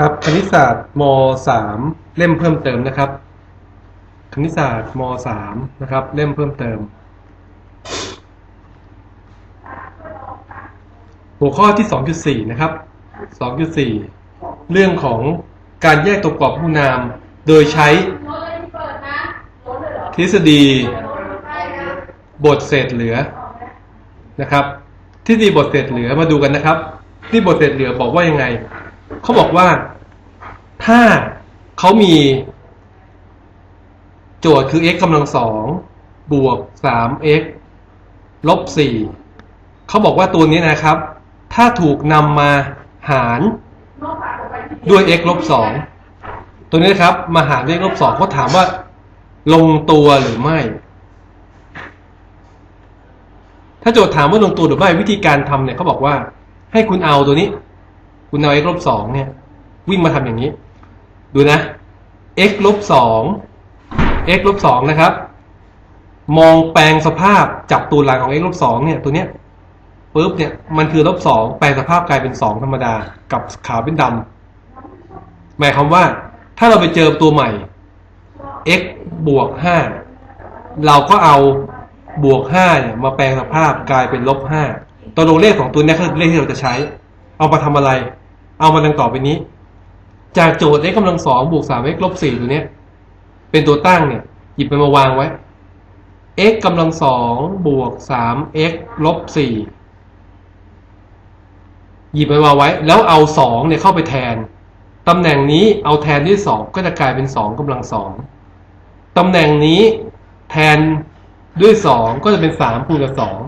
ครับคณิตศาสตร์มสามเล่มเพิ่มเติมนะครับ คณิตศาสตร์มสามนะครับ เล่มเพิ่มเติม หัวข้อที่สองจุดสี่นะครับสองจุดสี่เรื่องของการแยกตัวกรอบผู้นาม โดยใช้ทฤษฎีบทเศษเหลือนะครับ ทฤษฎีบทเศษเหลือมาดูกันนะครับ ที่บทเศษเหลือบอกว่ายังไง เขาบอกว่าถ้าเขามีโจทย์คือ x กำลังสองบวกสาม x ลบสี่เขาบอกว่าตัวนี้นะครับ ถ้าถูกนำมาหารด้วย x ลบสองตัวนี้นะครับ มาหารด้วย x ลบสองเขาถามว่า ลงตัวหรือไม่ ถ้าโจทย์ถามว่าลงตัวหรือไม่วิธีการทำเนี่ยเขาบอกว่า ให้คุณเอาตัวนี้ คุณเอา x ลบสองเนี่ย วิ่งมาทำอย่างนี้ ดูนะ x ลบสอง x ลบสองนะครับ มองแปลงสภาพจับตัวหลังของ x ลบสองเนี่ย ตัวเนี้ยปุ๊บเนี่ย มันคือลบสองแปลงสภาพกลายเป็นสองธรรมดา กับขาวเป็นดำหมายความว่า ถ้าเราไปเจอตัวใหม่ x บวกห้าเราก็เอาบวกห้าเนี่ยมาแปลงสภาพกลายเป็นลบห้าตัวเลขของตัวนี้คือเลขที่เราจะใช้ เอามาทำอะไร เอามาดังต่อไปนี้ จากโจทย์ x กำลังสองบวกสาม x ลบสี่ตัวเนี้ย เป็นตัวตั้งเนี่ย หยิบไปมาวางไว้ x กำลังสองบวกสาม x ลบสี่หยิบไปวางไว้ แล้วเอาสองเนี่ยเข้าไปแทน ตำแหน่งนี้เอาแทนด้วยสองก็จะกลายเป็นสองกำลังสองตำแหน่งนี้แทนด้วยสองก็จะเป็นสามคูณกับสอง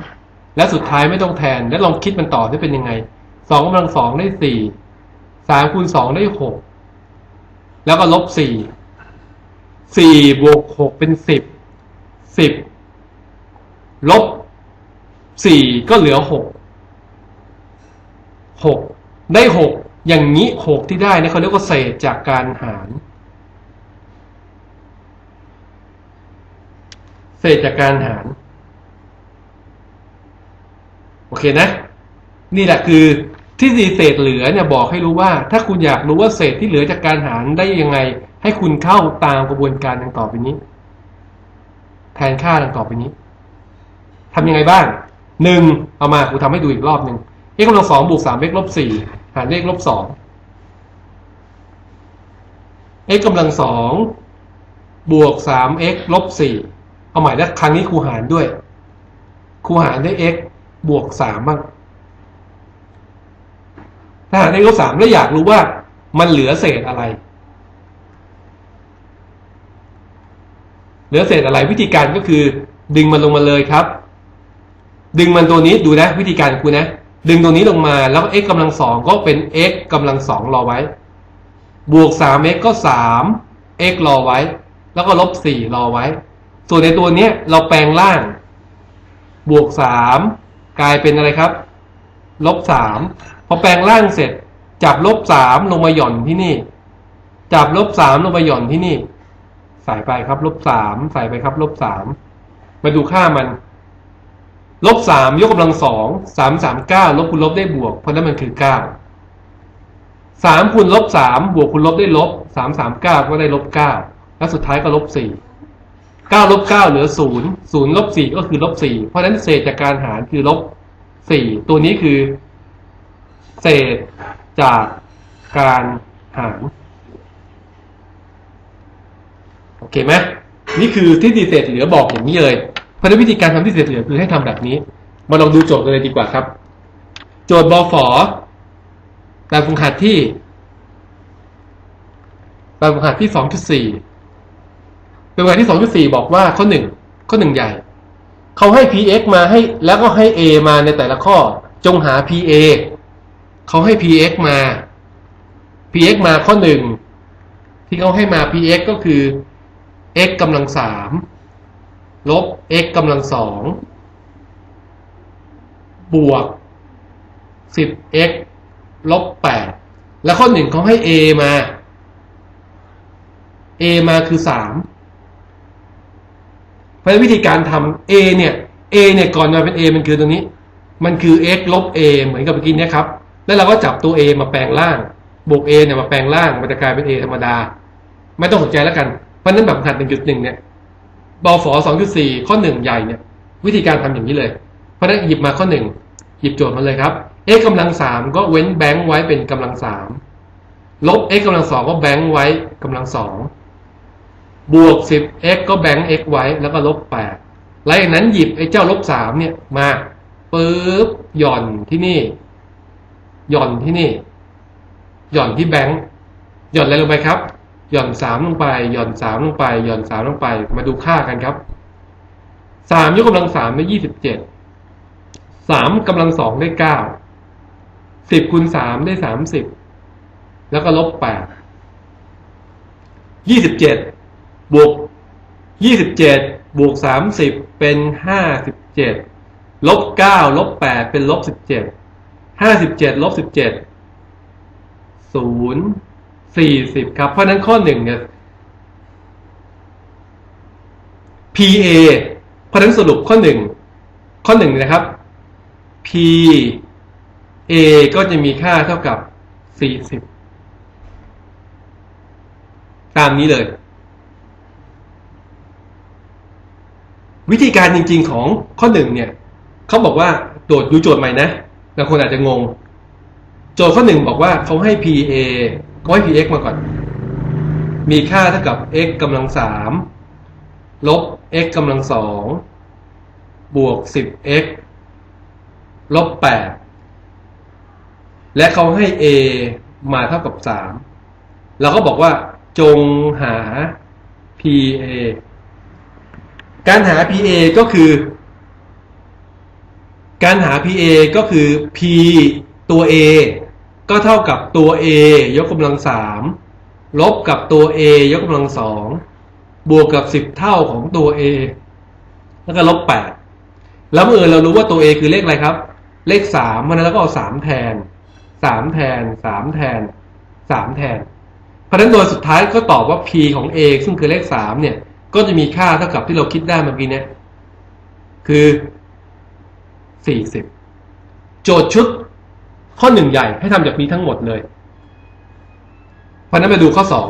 และสุดท้ายไม่ต้องแทน แล้วลองคิดมันต่อได้เป็นยังไงสองกำลังสองได้สี่ สามคูณสองได้หกแล้วก็ลบสี่สี่บวกหกเป็นสิบสิบลบสี่ก็เหลือหกหกได้หกอย่างนี้หกที่ได้เนี่ยเขาเรียกว่าเศษจากการหารเศษจากการหาร โอเคนะ นี่แหละคือ ที่ดีเศษเหลือเนี่ยบอกให้รู้ว่า ถ้าคุณอยากรู้ว่าเศษที่เหลือจากการหารได้ยังไง ให้คุณเข้าตามกระบวนการดังต่อไปนี้ แทนค่าดังต่อไปนี้ทำยังไงบ้างหนึ่งเอามากูทำให้ดูอีกรอบหนึ่ง x กำลังสองบวกสาม x ลบสี่หารด้วยลบสอง x กำลังสองบวกสาม x ลบสี่เอาใหม่แล้วครั้งนี้ครูหารด้วย ครูหารด้วย x บวกสามบ้าง ถ้าหารด้วย x ลบสามแล้วอยากรู้ว่ามันเหลือเศษอะไร เหลือเศษอะไรวิธีการก็คือ ดึงมันลงมาเลยครับ ดึงมันตัวนี้ดูนะวิธีการคุณนะ ดึงตัวนี้ลงมาแล้ว x กำลังสองก็เป็น x กำลังสองรอไว้ บวกสาม x ก็สาม x รอไว้ แล้วก็ลบสี่รอไว้ ส่วนในตัวเนี้ยเราแปลงล่าง บวกสามกลายเป็นอะไรครับ ลบสาม พอแปลงล่างเสร็จ จับลบสามลงมาหย่อนที่นี่ จับลบสามลงมาหย่อนที่นี่ ใส่ไปครับลบสามใส่ไปครับลบสามมาดูค่ามันลบสามยกกำลังสองสามสามเก้าลบคูณลบได้บวก เพราะนั้นมันคือเก้าสามคูณลบสามบวกคูณลบได้ลบสามสามเก้าก็ได้ลบเก้าแล้วสุดท้ายก็ลบสี่เก้าลบเก้าเหลือศูนย์ศูนย์ลบสี่ก็คือลบสี่เพราะนั้นเศษจากการหารคือลบสี่ตัวนี้คือ ศษจากการหารโอเคไหมนี่คือที่ดีเศษเหลือบอกอย่างนี้เลยเพราะวิธีการทำที่เศษเหลือคือให้ทำแบบนี้ มาลองดูโจทย์กันเลยดีกว่าครับ โจทย์บอฝอแบบฝึกหัดที่แบบฝึกหัดที่สองจุดสี่แบบฝึกหัดที่สองจุดสี่บอกว่าข้อหนึ่งข้อหนึ่งใหญ่เขาให้ px มาให้แล้วก็ให้ a มาในแต่ละข้อจงหา pa เขาให้ px มา px มาข้อหนึ่งที่เขาให้มา px ก็คือ x กำลังสามลบ x กำลังสองบวกสิบ x ลบแปดแล้วข้อหนึ่งเขาให้ a มา a มาคือสามเพราะวิธีการทำ a เนี่ย a เนี่ยก่อนมาเป็น a มันคือตัวนี้ มันคือ x ลบ a เหมือนกับเมื่อกี้เนี้ยครับ แล้วเราก็จับตัว a มาแปลงล่าง บวก a เนี่ยมาแปลงร่าง มันจะกลายเป็น a ธรรมดา ไม่ต้องสนใจแล้วกัน เพราะนั้นแบบหัด1.1 เนี่ยบอฟ2.4 ข้อ 1 ใหญ่เนี่ย วิธีการทำอย่างนี้เลย เพราะนั้นหยิบมาข้อ 1 หยิบโจทย์มาเลยครับ x กำลัง 3 ก็เว้นแบงค์ไว้เป็นกำลัง 3 ลบ x กำลัง 2 ก็แบงค์ไว้กำลัง 2 บวก 10x ก็แบงค์ x ไว้แล้วก็ลบ8แล้วจากนั้นหยิบไอ้เจ้าลบ 3 เนี่ยมาปึ๊บหย่อนที่นี่ หย่อนที่นี่ หย่อนที่แบงค์หย่อนอะไรลงไปครับ หย่อนสามลงไป หย่อนสามลงไป หย่อนสามลงไป มาดูค่ากันครับสามยกกำลังสามได้ยี่สิบเจ็ดสามกำลังสองได้เก้าสิบคูณสามได้สามสิบแล้วก็ลบแปดยี่สิบเจ็ดบวกยี่สิบเจ็ดบวกสามสิบเป็นห้าสิบเจ็ดลบเก้าลบแปดเป็นลบสิบเจ็ด ห้าสิบเจ็ดลบสิบเจ็ดศูนย์สี่สิบครับ เพราะนั้นข้อหนึ่งเนี่ย PA เพราะนั้นสรุปข้อหนึ่งข้อหนึ่งนะครับ PA ก็จะมีค่าเท่ากับสี่สิบตามนี้เลย วิธีการจริงๆของข้อหนึ่งเนี่ยเขาบอกว่าโดดดูโจทย์ใหม่นะ บางคนอาจจะงง โจทย์ข้อหนึ่งบอกว่าเขาให้ PA ก็ให้ PX มาก่อน มีค่าเท่ากับ x กำลังสามลบ x กำลังสองบวก 10x ลบ 8 และเขาให้ a มาเท่ากับ 3 เราก็บอกว่า จงหา PA การหา PA ก็คือ การหา PA ก็คือ P ตัว A ก็เท่ากับตัว a ยกกำลังสามลบกับตัว a ยกกำลังสองบวกกับสิบเท่าของตัว a แล้วก็ลบแปดแล้วเมื่อเรารู้ว่าตัว a คือเลขอะไรครับ เลขสามมันแล้วก็เอาสามแทนสามแทนสามแทนสามแทน เพราะฉะนั้นโดยสุดท้ายก็ตอบว่า p ของ a ซึ่งคือเลขสามเนี่ย ก็จะมีค่าเท่ากับที่เราคิดได้เมื่อกี้เนี่ย คือ สี่สิบโจทย์ชุดข้อหนึ่งใหญ่ให้ทำจากนี้ทั้งหมดเลย เพราะนั้นมาดูข้อสอง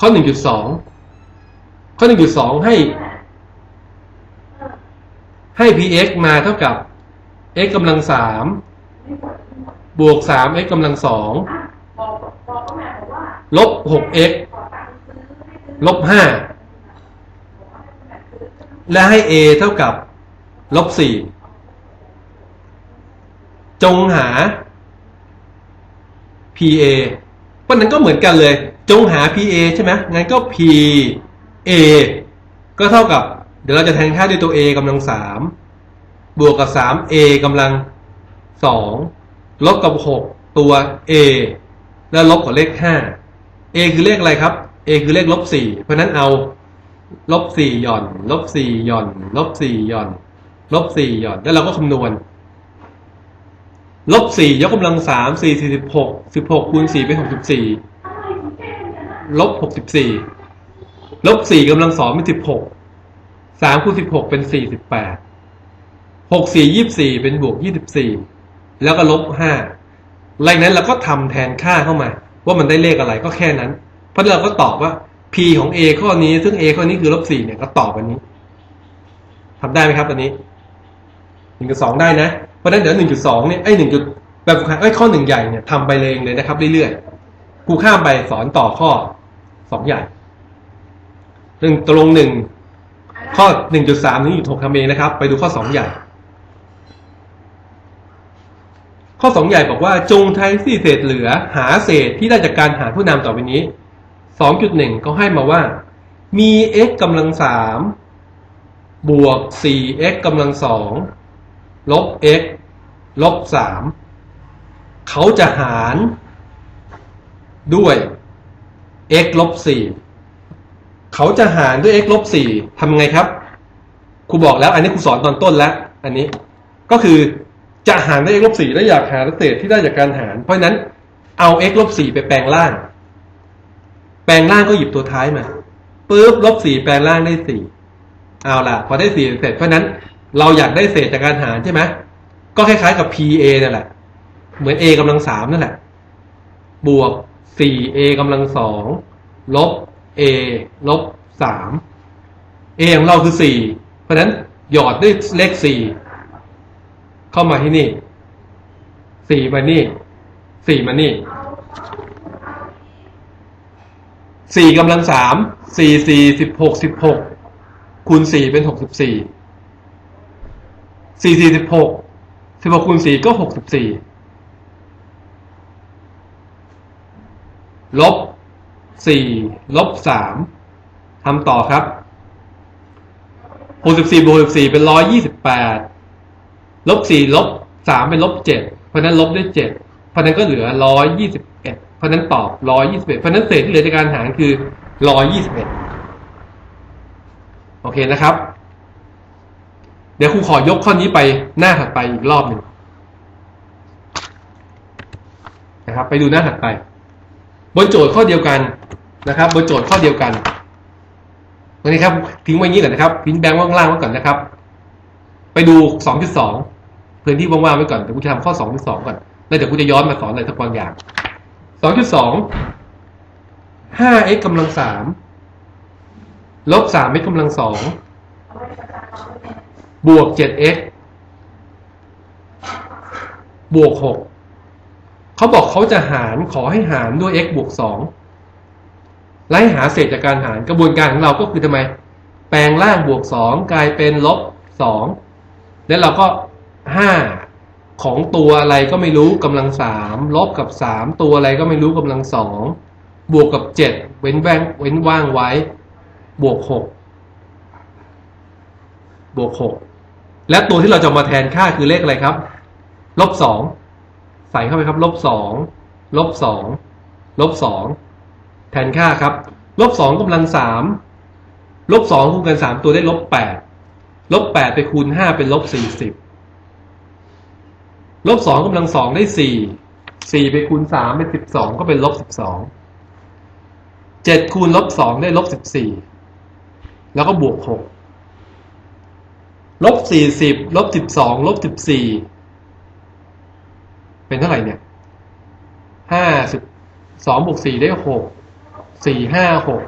ข้อหนึ่งจุดสองข้อหนึ่งจุดสองให้ ให้ px มาเท่ากับ x กำลังสามบวกสาม x กำลังสองลบหก x ลบห้า และให้ a เท่ากับลบสี่จงหา PA เพราะนั้นก็เหมือนกันเลย จงหา PA ใช่ไหมงั้นก็ PA ก็เท่ากับ เดี๋ยวเราจะแทนค่าด้วยตัว A กำลังสามบวกกับสาม A กำลังสองลบกับหกตัว A แล้วลบกับเลขห้า A คือเลขอะไรครับ A คือเลขลบสี่เพราะนั้นเอา ลบสี่หย่อนลบสี่หย่อนลบสี่หย่อนลบสี่หย่อน แล้วเราก็คำนวณลบสี่ยกกำลังสามสี่สี่สิบหกสิบหกคูณสี่เป็นหกสิบสี่ลบหกสิบสี่ลบสี่กำลังสองเป็นสิบหกสามคูณสิบหกเป็นสี่สิบแปดหกสี่ยี่สี่เป็นบวกยี่สิบสี่แล้วก็ลบห้าหลังนั้นเราก็ทำแทนค่าเข้ามา ว่ามันได้เลขอะไรก็แค่นั้น เพราะเราก็ตอบว่า p ของ a ข้อนี้ ซึ่ง a ข้อนี้คือลบสี่เนี่ยก็ตอบอันนี้ทำได้ไหมครับตอนนี้หนึ่งกับสองได้นะ เพราะฉะนั้นเดี๋ยวหนึ่งจุดสองเนี่ยไอ้หนึ่งจุดแบบไอ้ข้อหนึ่งใหญ่เนี่ยทำไปเลยเลยนะครับเรื่อยๆครูข้ามไปสอนต่อข้อสองใหญ่หนึ่งตรงหนึ่งข้อหนึ่งจุดสามนี้อยู่ถกทำเองนะครับ ไปดูข้อสองใหญ่ ข้อสองใหญ่บอกว่าจงใช้ที่เศษเหลือ หาเศษที่ได้จากการหาผู้นำต่อไปนี้ สองจุดหนึ่งเขาให้มาว่า มี x กำลังสามบวกสี่ x กำลังสองลบ x ลบสามเขาจะหารด้วย x ลบสี่เขาจะหารด้วย x ลบสี่ทำไงครับครูบอกแล้ว อันนี้ครูสอนตอนต้นแล้ว อันนี้ก็คือจะหารด้วย x ลบสี่แล้วอยากหาเศษที่ได้จากการหาร เพราะฉะนั้นเอา x ลบสี่ไปแปลงล่าง แปลงล่างก็หยิบตัวท้ายมาปุ๊บลบสี่แปลงล่างได้สี่เอาล่ะ พอได้สี่เสร็จเพราะนั้นเราอยากได้เศษจากการหารใช่ไหมก็คล้ายๆกับ PA นั่นแหละ เหมือน a กำลังสามนั่นแหละ บวกสี่ a กำลังสองลบ a ลบสาม a ของเราคือสี่เพราะนั้นหยอดด้วยเลขสี่เข้ามาที่นี่สี่มานี่สี่มานี่ สี่กำลังสามสี่สี่สิบหกสิบหกคูณสี่เป็นหกสิบสี่สี่สี่สิบหกสิบหกคูณสี่ก็หกสิบสี่ลบสี่ลบสามทำต่อครับหกสิบสี่บวกสิบสี่เป็นร้อยยี่สิบแปดลบสี่ลบสามเป็นลบเจ็ดเพราะนั้นลบด้วยเจ็ดเพราะนั้นก็เหลือร้อยยี่สิบเอ็ด ราะนั้นตอบร้อยยี่สิบเอ็ดเพราะนั้นเศษที่เหลือจากการหารคือร้อยยี่สิบเอ็ดโอเคนะครับ เดี๋ยวครูขอยกข้อนี้ไปหน้าถัดไปอีกรอบหนึ่งนะครับ ไปดูหน้าถัดไป บนโจทย์ข้อเดียวกันนะครับ บนโจทย์ข้อเดียวกันวันนี้ครับทิ้งไว้อย่างนี้ก่อนนะครับทิ้งแบงค์ว่างๆไว้ก่อนนะครับ ไปดู2.2พื้นที่ว่างๆไว้ก่อนเดี๋ยวกูจะทำข้อ2.2ก่อนแล้วเดี๋ยวกูจะย้อนมาสอนอะไรสักบางอย่าง 2.2 5x กำลัง3ลบ 3x กำลัง2บวก 7x บวก6เขาบอกเขาจะหารขอให้หารด้วย x บวก2ไล่หาเศษจากการหารกระบวนการของเราก็คือทำไม แปลงล่างบวก2กลายเป็นลบ2แล้วเราก็5 ของตัวอะไรก็ไม่รู้กำลัง3ลบกับ3ตัวอะไรก็ไม่รู้กำลัง2บวกกับ7เว้นแว่งเว้นว่างไว้ บวก6บวก6และตัวที่เราจะมาแทนค่าคือเลขอะไรครับ ลบ2ใส่เข้าไปครับ ลบ2ลบ2ลบ2แทนค่าครับ ลบ2กำลัง3ลบ2คูณกัน3ตัวได้ลบ8ลบ8ไปคูณ5เป็นลบ40 ลบสองกำลังสองได้สี่สี่ไปคูณสามเป็นสิบสองก็เป็นลบสิบสองเจ็ดคูณลบสองได้ลบสิบสี่แล้วก็บวกหกลบสี่สิบลบสิบสองลบสิบสี่เป็นเท่าไหร่เนี่ยห้าสิบสองบวกสี่ได้หกสี่ห้าหก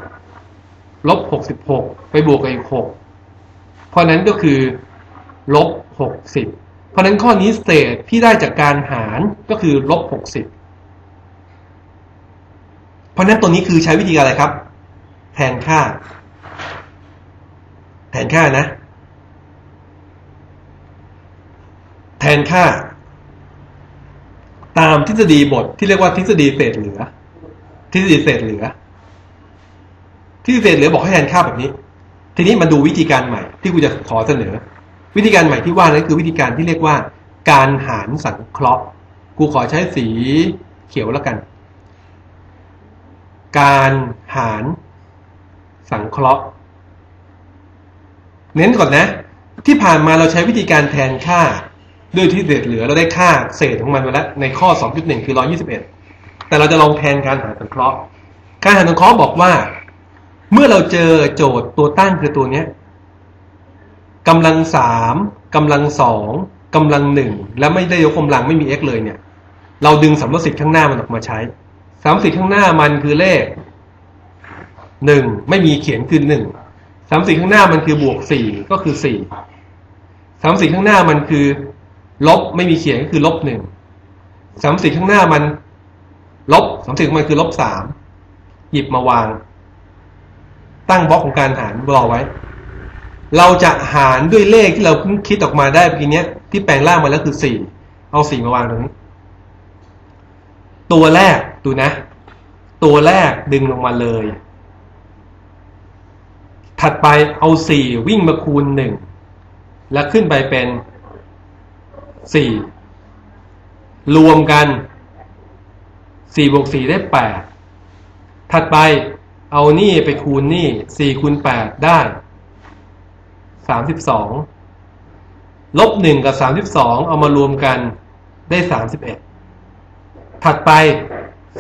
ลบหกสิบหกไปบวกกับอีกหกเพราะนั้นก็คือลบหกสิบ เพราะนั้นข้อนี้เศษที่ได้จากการหารก็คือลบ60เพราะนั้นตัวนี้คือใช้วิธีอะไรครับ แทนค่า แทนค่านะ แทนค่า ตามทฤษฎีบทที่เรียกว่าทฤษฎีเศษเหลือ ทฤษฎีเศษเหลือ ทฤษฎีเศษเหลือบอกให้แทนค่าแบบนี้ ทีนี้มาดูวิธีการใหม่ ที่กูจะขอเสนอ วิธีการใหม่ที่ว่านั้นคือวิธีการที่เรียกว่า การหารสังเคราะห์กูขอใช้สีเขียวแล้วกัน การหารสังเคราะห์ เน้นก่อนนะ ที่ผ่านมาเราใช้วิธีการแทนค่าด้วยที่เศษเหลือเราได้ค่าเศษของมันมาแล้วในข้อ 2.1 คือ 121 แต่เราจะลองแทนการหารสังเคราะห์ การหารสังเคราะห์บอกว่า เมื่อเราเจอโจทย์ตัวตั้งคือตัวเนี้ย กำลังสามกำลังสองกำลังหนึ่งและไม่ได้ยกกำลังไม่มี x เลยเนี่ย เราดึงสัมสิทธิ์ข้างหน้ามันออกมาใช้สัมสิทธิ์ข้างหน้ามันคือเลขหนึ่งไม่มีเขียนคือหนึ่งสัมสิทธิ์ข้างหน้ามันคือบวกสี่ก็คือสี่สัมสิทธิ์ข้างหน้ามันคือ ลบไม่มีเขียนก็คือลบหนึ่งสัมสิทธิ์ข้างหน้ามัน ลบสัมสิทธิ์มันคือลบสามหยิบมาวาง ตั้งบล็อกของการหารรอไว้ เราจะหารด้วยเลขที่เราเพิ่งคิดออกมาได้เมื่อกี้เนี้ย ที่แปลงร่างมาแล้วคือสี่เอาสี่มาวางตรงนี้ตัวแรกดูนะ ตัวแรกดึงลงมาเลย ถัดไปเอาสี่วิ่งมาคูณหนึ่งแล้วขึ้นไปเป็นสี่รวมกันสี่บวกสี่ได้แปดถัดไปเอานี่ไปคูณนี่สี่คูณแปดได้ สามสิบสองลบหนึ่งกับสามสิบสองเอามารวมกันได้สามสิบเอ็ดถัดไป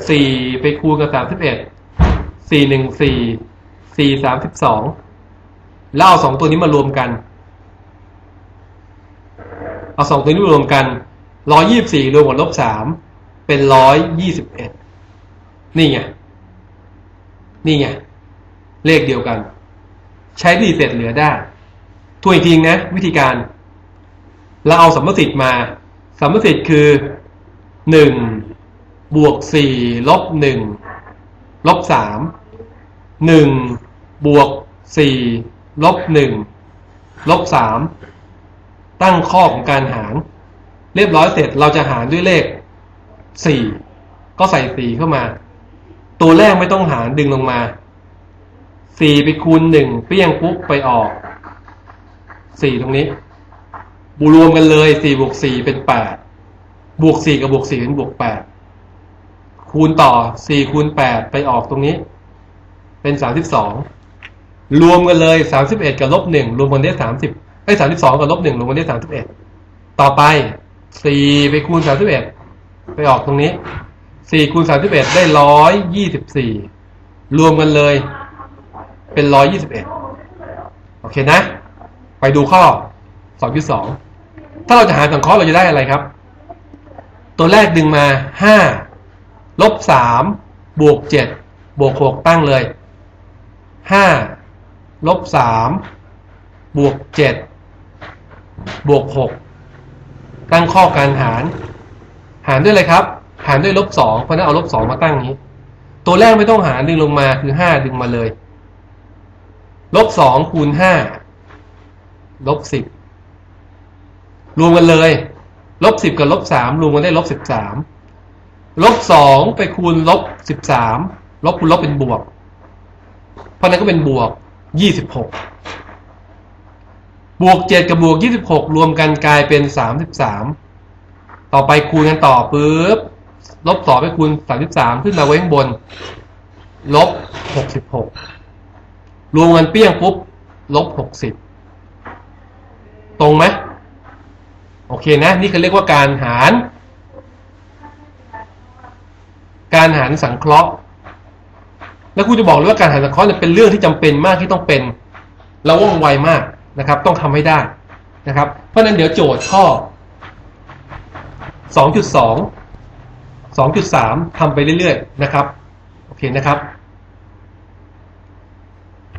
สี่ไปคูณกับสามสิบเอ็ดสี่หนึ่งสี่สี่สามสิบสองแล้วเอาสองตัวนี้มารวมกัน เอาสองตัวนี้มารวมกันร้อยยี่สิบสี่รวมกับลบสามเป็นร้อยยี่สิบเอ็ดนี่ไง นี่ไง เลขเดียวกัน ใช้รีเซ็ตเหลือได้ ทวนอีกทีนะวิธีการ เราเอาสัมมติมา สัมมติคือหนึ่งบวกสี่ลบหนึ่งลบสามหนึ่งบวกสี่ลบหนึ่งลบสามตั้งข้อของการหาร เรียบร้อยเสร็จเราจะหารด้วยเลขสี่ก็ใส่สี่เข้ามา ตัวแรกไม่ต้องหารดึงลงมาสี่ไปคูณหนึ่งเปี้ยงปุ๊บไปออก สี่ตรงนี้บูรวมกันเลยสี่บวกสี่เป็นแปดบวกสี่กับบวกสี่เป็นบวกแปดคูณต่อสี่คูณแปดไปออกตรงนี้ เป็นสามสิบสองรวมกันเลยสามสิบเอ็ดกับลบหนึ่งรวมกันได้สามสิบไอ้สามสิบสองกับลบหนึ่งรวมกันได้สามสิบเอ็ดต่อไปสี่ไปคูณสามสิบเอ็ดไปออกตรงนี้สี่คูณสามสิบเอ็ดได้ร้อยยี่สิบสี่รวมกันเลย เป็นร้อยยี่สิบเอ็ดโอเคนะ ไปดูข้อสองจุดสองถ้าเราจะหารสังเคราะห์เราจะได้อะไรครับ ตัวแรกดึงมาห้าลบสามบวกเจ็ดบวกหกตั้งเลยห้าลบสามบวกเจ็ดบวกหกตั้งข้อการหาร หารด้วยอะไรครับ หารด้วยลบสองเพราะนั้นเอาลบสองมาตั้งนี้ ตัวแรกไม่ต้องหารดึงลงมาคือห้าดึงมาเลยลบสองคูณห้า ลบสิบรวมกันเลยลบสิบกับลบสามรวมกันได้ลบสิบสามลบสองไปคูณลบสิบสามลบคูณลบเป็นบวก เพราะนั้นก็เป็นบวกยี่สิบหกบวกเจ็ดกับบวกยี่สิบหกรวมกันกลายเป็นสามสิบสามต่อไปคูณกันต่อปุ๊บลบสองไปคูณสามสิบสามขึ้นมาไว้ข้างบนลบหกสิบหกรวมกันเปี้ยงปุ๊บลบหกสิบ ตรงไหมโอเคนะ นี่เขาเรียกว่าการหาร การหารสังเคราะห์ แล้วครูจะบอกเลยว่าการหารสังเคราะห์เป็นเรื่องที่จำเป็นมากที่ต้องเป็นเราว่องไวมากนะครับ ต้องทำให้ได้นะครับ เพราะฉะนั้นเดี๋ยวโจทย์ข้อ 2.2 2.3ทำไปเรื่อยๆนะครับ โอเคนะครับ